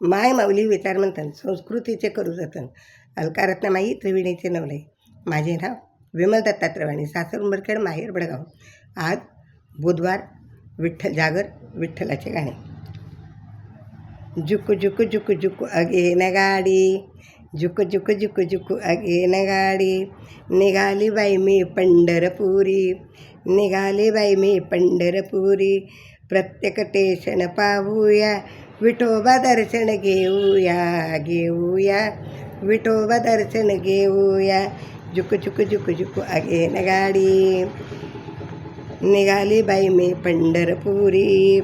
माय माऊली विचार म्हणतात संस्कृतीचे करू जतन. अलकारत्नमाई त्रिवेणीचे नवले. माझे नाव विमल दत्तात्रवाणी सासर उंबरखेड माहेर बडगाव. आज बुधवार विठ्ठल जागर विठ्ठलाचे गाणे. जुकू जुकू जुकू जुकू अगेन गाडी. झुक झुक झुक जुकू अगेन गाडी. निघाली बाई मी पंढरपुरी. निघाली बाई मी पंढरपुरी. प्रत्येक टेशन पाहूया. विठोबा दर्शन घेऊया घेऊया विठोबा दर्शन घेऊया झुक झुक झुक जुकू अगेन गाडी निघाली बाई मी पंढरपुरी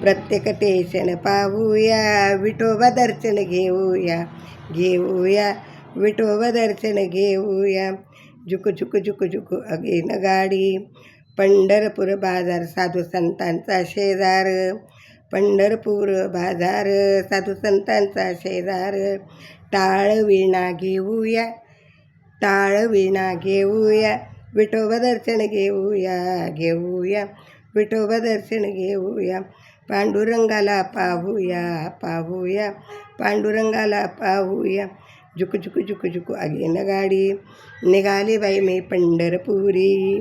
प्रत्येक टेशन पाहूया विठोबा दर्शन घेऊया घेऊया विठोबा दर्शन घेऊया झुक झुक झुक जुकू अगेन गाडी पंढरपूर बाजार साधू संतांचा शेजार पंढरपूर बाजार साधू संतांचा शेजार. टाळ विणा घेऊया टाळ विणा घेऊया विठोबा दर्शन घेऊया घेऊया विठोबा दर्शन घेऊया. पांडुरंगाला पाहूया पाहूया पांडुरंगाला पाहूया. झुक झुक झुक झुकू आगेन गाडी. निघाली बाई मी पंढरपुरी.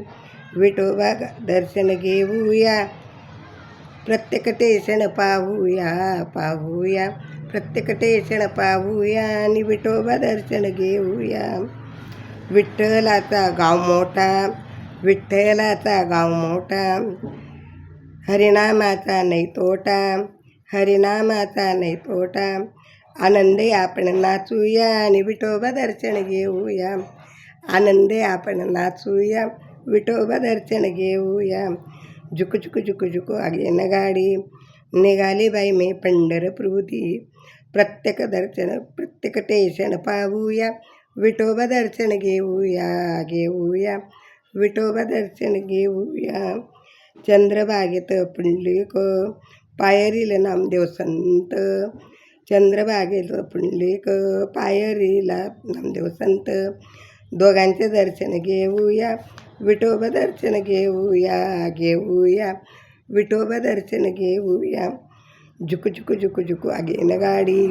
विठोबा दर्शन घेऊया प्रत्येक टेशन पाहूया पाहूया प्रत्येक टेशन पाहूया आणि विठोबा दर्शन घेऊया विठ्ठलाचा गाव मोठा विठ्ठलाचा गाव मोठा हरिनामाचा नाही तोटा हरिनामाचा नाही तोटा आनंदे आपण नाचूया आणि विठोबा दर्शन घेऊया आनंदे आपण नाचूया विठोबा दर्शन घेऊया झुक झुक झुक झुक आगेन गाडी निघाले बाई मे पंढरपुरी प्रत्येक दर्शन प्रत्येक टेशन पाहूया विठोबा दर्शन घेऊया घेऊया। विठोबा दर्शन घेऊया। चंद्रभागेत पुंडलिक पायरील नामदेव संत। चंद्रभागेत पुंडलिक पायरीला नामदेव संत। दोघांचे दर्शन घेऊया। विठोबा दर्शन घेऊया घेऊया विठोबा दर्शन घेऊया झुक झुक झुक जुकू आगेन गाडी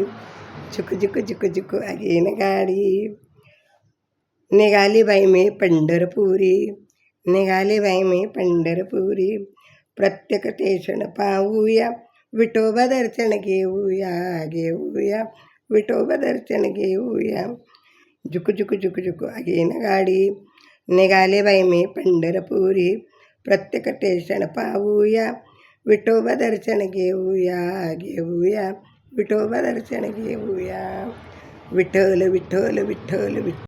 झुक झुक झुक जुकू आगेन गाडी निघाली बाई मी पंढरपुरी निघाली बाई मी पंढरपुरी प्रत्येक टेशन पाहूया विठोबा दर्शन घेऊया घेऊया विठोबा दर्शन घेऊया झुक झुक झुक जुकू आगेन गाडी निघाले बाई मी पंढरपुरी. प्रत्येक टेशन पाहूया. विठोबा दर्शन घेऊया घेऊया. विठोबा दर्शन घेऊया. विठ्ठल विठ्ठल विठ्ठल विठ्ठल.